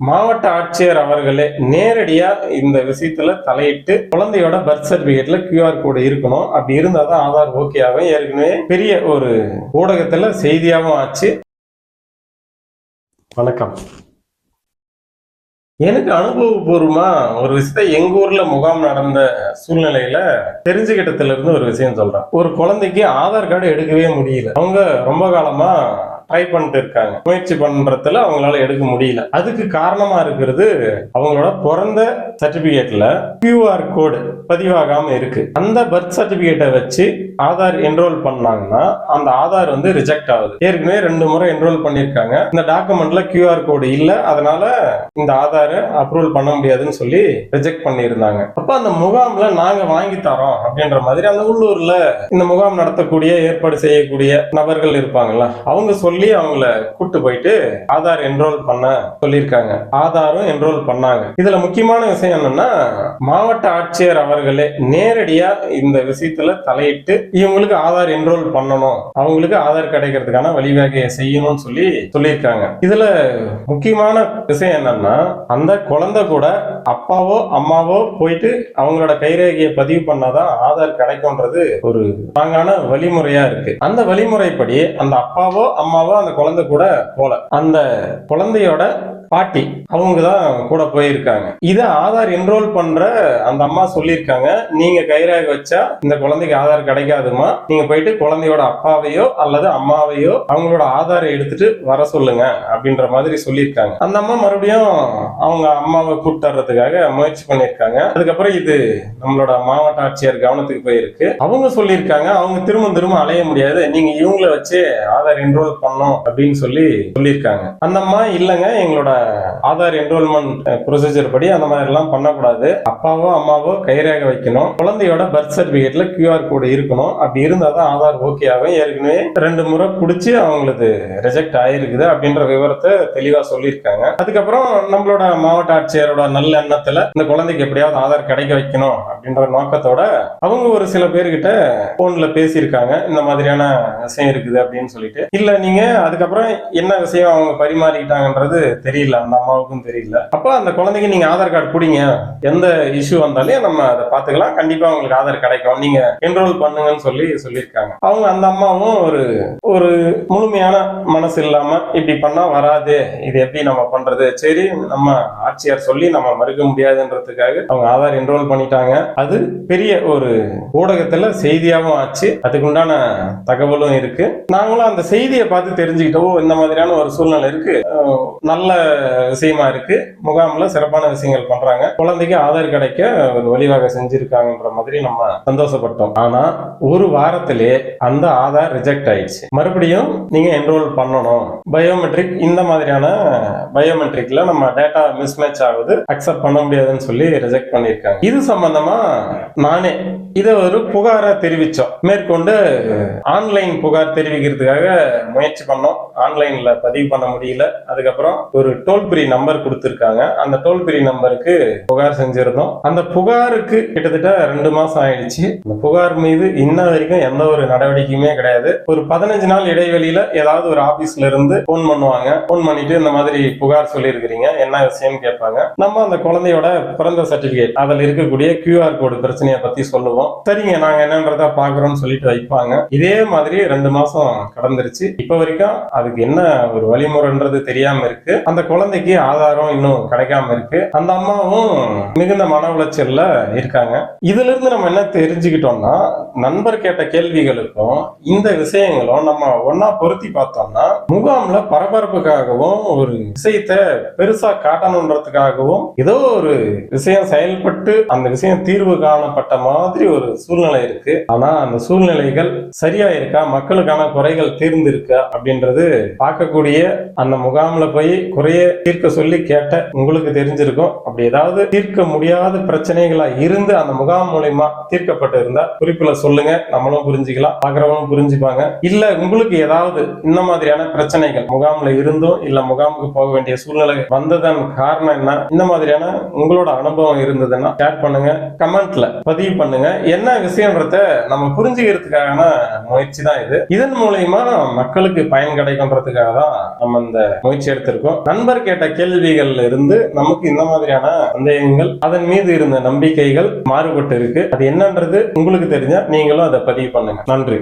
மாவட்ட ஆட்சியர் அவர்களே நேரடியா இந்த விஷயத்துல தலையிட்டு குழந்தையோட பர்த் சர்டிபிகேட்ல கியூஆர் கோடு இருக்கணும். அப்படி இருந்தாதான் ஆதார் ஓகே ஆகும். ஏற்கனவே பெரிய ஒரு ஊடகத்துல செய்தியாகவும் ஆச்சு. வணக்கம். எனக்கு அனுபவபூர்வமா ஒரு விஷயத்த எங்க ஊர்ல முகாம் நடந்த சூழ்நிலையில தெரிஞ்சுக்கிட்டதுல இருந்து ஒரு விஷயம் சொல்றேன். ஒரு குழந்தைக்கு ஆதார் கார்டு எடுக்கவே முடியல. அவங்க ரொம்ப காலமா ட்ரை பண்ணிட்டு இருக்காங்க. முயற்சி பண்றதுல அவங்களால எடுக்க முடியல. அதுக்கு காரணமா இருக்கிறது அவங்களோட பிறந்த சர்டிபிகேட்ல கியூஆர் கோடு பதிவாகாம இருக்கு. அந்த பர்த் சர்டிபிகேட்டை வச்சு ஆதார் என்ரோல் பண்ணாங்கன்னா அந்த ஆதார் வந்து ரிஜெக்ட் ஆகுது. ஏற்கனவே ரெண்டு முறை என்ரோல் பண்ணிருக்காங்க. இந்த டாக்குமெண்ட்ல கியூஆர் கோடு இல்ல அதனால இந்த ஆதாரை அப்ரூவல் பண்ண முடியாதுன்னு சொல்லி ரிஜெக்ட் பண்ணியிருந்தாங்க. அப்ப அந்த முகாம்ல நாங்க வாங்கி தரோம் அப்படின்ற மாதிரி அந்த உள்ளூர்ல இந்த முகாம் நடத்தக்கூடிய ஏற்பாடு செய்யக்கூடிய நபர்கள் இருப்பாங்கல்ல அவங்க சொல்லி அவங்கள கூட்டு போயிட்டு ஆதார் என்ரோல் பண்ண சொல்லியிருக்காங்க. ஆதாரும் என்ரோல் பண்ணாங்க. இதுல முக்கியமான விஷயம் என்னன்னா மாவட்ட ஆட்சியர் அவர்களே நேரடியா இந்த விஷயத்துல தலையிட்டு இவங்களுக்கு ஆதார் என்ரோல் பண்ணணும். அவங்களுக்கு ஆதார் கிடைக்கிறதுக்கான வழிவகையை செய்யணும்னு சொல்லி சொல்லியிருக்காங்க. இதுல முக்கியமான விஷயம் என்னன்னா அந்த குழந்தை கூட அப்பாவோ அம்மாவோ போயிட்டு அவங்களோட கைரேகையை பதிவு பண்ணாதான் ஆதார் கிடைக்கும்ன்றது ஒரு ஸ்ட்ராங்கான வழிமுறையா இருக்கு. அந்த வழிமுறைப்படி அந்த அப்பாவோ அம்மாவோ அந்த குழந்தை கூட போல. அந்த குழந்தையோட பாட்டி அவங்க தான் கூட போயிருக்காங்க. இதை ஆதார் என்ரோல் பண்ற அந்த அம்மா சொல்லியிருக்காங்க. நீங்க கைராக வச்சா இந்த குழந்தைக்கு ஆதார் கிடைக்காதுமா நீங்க போயிட்டு குழந்தையோட அப்பாவையோ அல்லது அம்மாவையோ அவங்களோட ஆதாரை எடுத்துட்டு வர சொல்லுங்க அப்படின்ற மாதிரி சொல்லியிருக்காங்க. அந்த அம்மா மறுபடியும் அவங்க அம்மாவை கூப்பிட்டுறதுக்காக முயற்சி பண்ணியிருக்காங்க. அதுக்கப்புறம் இது நம்மளோட மாவட்ட ஆட்சியர் கவனத்துக்கு போயிருக்கு. அவங்க சொல்லியிருக்காங்க. அவங்க திரும்ப திரும்ப அலைய முடியாது. நீங்க இவங்கள வச்சு ஆதார் என்ரோல் பண்ணணும் அப்படின்னு சொல்லி சொல்லியிருக்காங்க. அந்த அம்மா இல்லைங்க. எங்களோட ஆதார் என்ரோல்மெண்ட் ப்ரொசீஜர் படி அந்த மாதிரி எல்லாம் பண்ணக்கூடாது. அப்பாவோ அம்மாவோ கைரேக வைக்கணும். குழந்தையோட பர்த் சர்டிபிகேட்ல கியூஆர் கோடு இருக்கணும். அப்படி இருந்தால் தான் ஆதார் ஓகே ஆகும். ஏற்கனவே ரெண்டு முறை பிடிச்சி அவங்களுக்கு ரிஜெக்ட் ஆயிருக்குது அப்படின்ற விவரத்தை தெளிவாக சொல்லியிருக்காங்க. அதுக்கப்புறம் நம்மளோட மாவட்ட ஆட்சியரோட நல்ல எண்ணத்துல இந்த குழந்தைக்கு எப்படியாவது ஆதார் கிடைக்க வைக்கணும் அப்படின்ற நோக்கத்தோட அவங்க ஒரு சில பேர்கிட்ட போன்ல பேசியிருக்காங்க. இந்த மாதிரியான விஷயம் இருக்குது அப்படின்னு சொல்லிட்டு. இல்ல நீங்க அதுக்கப்புறம் என்ன விஷயம் அவங்க பரிமாறிக்கிட்டாங்கன்றது தெரியல அந்த அம்மாவுக்கும் தெரியல. அப்போ அந்த குழந்தைக்கு நீங்க ஆதார் கார்டு பிடிங்க. எந்த இஷ்யூ வந்தாலே நம்ம அதை பார்த்துக்கலாம். கண்டிப்பா உங்களுக்கு ஆதார் கிடைக்கும். நீங்க என்ரோல் பண்ணுங்கன்னு சொல்லி சொல்லியிருக்காங்க. அவங்க அந்த அம்மாவும் ஒரு ஒரு முழுமையான மனசு இல்லாம இப்படி பண்ணா வராது. இது எப்படி நம்ம பண்றது? சரி நம்ம ஆட்சியார் சொல்லி நம்ம மறுக்க முடியாதுன்றதுக்காக அவங்க ஆதார் என்ரோல் பண்ணிட்டாங்க. அது பெரிய ஒரு ஊடகத்துல செய்தியாகவும் ஆச்சு. அதுக்குண்டான தகவலும் இருக்கு. நாங்களும் அந்த செய்தியை பார்த்து தெரிஞ்சுக்கிட்டவோ இந்த மாதிரியான ஒரு சூழ்நிலை இருக்கு. நல்ல விஷயமா இருக்கு. முகாம்ல சிறப்பான விஷயங்கள் பண்றாங்க. குழந்தைக்கு ஆதார் கிடைக்க ஒரு வழிவகை செஞ்சிருக்காங்கன்ற மாதிரி நம்ம சந்தோஷப்பட்டோம். ஆனா ஒரு வாரத்திலே அந்த ஆதார் ரிஜெக்ட் ஆயிடுச்சு. மறுபடியும் நீங்க என்ரோல் பண்ணணும். பயோமெட்ரிக் இந்த மாதிரியான பயோமெட்ரிக்ல நம்ம டேட்டா மிஸ்மேட்ச் ஆகுது. அக்செப்ட் பண்ண முடியாதுன்னு சொல்லி ரிஜெக்ட் பண்ணியிருக்காங்க. இது சம்பந்தமா நானே இதை ஒரு புகாரா தெரிவிச்சோம். மேற்கொண்டு ஆன்லைன் புகார் தெரிவிக்கிறதுக்காக முயற்சி பண்ணோம். ஆன்லைன்ல பதிவு பண்ண முடியல. அதுக்கப்புறம் ஒரு டோல் ஃப்ரீ நம்பர் கொடுத்துருக்காங்க. அந்த டோல் ஃப்ரீ நம்பருக்கு புகார் செஞ்சிருந்தோம். அந்த புகாருக்கு கிட்டத்தட்ட ரெண்டு மாசம் ஆயிடுச்சு. அந்த புகார் மீது இன்ன வரைக்கும் எந்த ஒரு நடவடிக்கையுமே கிடையாது. ஒரு பதினஞ்சு நாள் இடைவெளியில ஏதாவது ஒரு ஆபீஸ்ல இருந்து போன் பண்ணுவாங்க. போன் பண்ணிட்டு இந்த மாதிரி புகார் சொல்லியிருக்கிறீங்க. என்ன விஷயம்னு கேட்பாங்க. நம்ம அந்த குழந்தையோட பிறந்த சர்டிபிகேட் அதில் இருக்கக்கூடிய கியூஆர் கோடு பிரச்சனையை பத்தி சொல்லுவோம். சரிங்க நாங்க என்னன்றத பாக்குறோம்னு சொல்லிட்டு வைப்பாங்க. இதே மாதிரி ரெண்டு மாசம் கடந்துருச்சு. இப்ப வரைக்கும் அதுக்கு என்ன ஒரு வழிமுறைன்றது தெரியாம இருக்கு. அந்த குழந்தைக்கு ஆதாரம் இன்னும் கிடைக்காம இருக்கு. அந்த அம்மாவும் மிகுந்த மன உளைச்சல்ல இருக்காங்க. இதுல இருந்து நம்ம என்ன தெரிஞ்சுக்கிட்டோம்னா நண்பர் கேட்ட கேள்விகளுக்கும் இந்த விஷயங்களும் நம்ம ஒன்னா பொருத்தி பார்த்தோம்னா முகாம்ல பரபரப்புக்காகவும் ஒரு விஷயத்த பெருசா காட்டணுன்றதுக்காகவும் ஏதோ ஒரு விஷயம் செயல்பட்டு அந்த விஷயம் தீர்வு காணப்பட்ட மாதிரி ஒரு சூழ்நிலை இருக்கு. ஆனா அந்த சூழ்நிலைகள் சரியா இருக்கா? மக்களுக்கான குறைகள் தீர்ந்திருக்கா? அப்படின்றது பார்க்கக்கூடிய அந்த முகாமில் போய் குறைய தீர்க்க சொல்லி கேட்ட உங்களுக்கு தெரிஞ்சிருக்கும். அப்படி ஏதாவது தீர்க்க முடியாத பிரச்சனைகளா இருந்து அந்த முகாம் மூலியமா தீர்க்கப்பட்டு இருந்தா குறிப்புல சொல்லுங்க. நம்மளும் புரிஞ்சுக்கலாம் பாக்குறவங்களும் புரிஞ்சுப்பாங்க. இல்ல உங்களுக்கு ஏதாவது இந்த மாதிரியான பிரச்சனைகள் முகாம்ல இருந்தும் இல்ல முகாமுக்கு போக வேண்டிய சூழ்நிலை வந்ததன் காரணம் என்ன? இந்த மாதிரியான உங்களோட அனுபவம் இருந்ததுன்னா ஷேர் பண்ணுங்க. கமெண்ட்ல பதிவு பண்ணுங்க. என்ன விஷயம்ன்றத நம்ம புரிஞ்சுக்கிறதுக்கான முயற்சி தான் இது. இதன் மூலயமா மக்களுக்கு பயன் கிடைக்கும்ன்றதுக்காக தான் நம்ம இந்த முயற்சி எடுத்திருக்கோம். நண்பர் கேட்ட கேள்விகள்ல இருந்து நமக்கு இந்த மாதிரியான சந்தேகங்கள் அதன் மீது இருந்த நம்பிக்கைகள் மாறுபட்டு இருக்கு அது என்னன்றது உங்களுக்கு தெரிஞ்சா நீங்களும் அதை பதிவு பண்ணுங்க. நன்றி.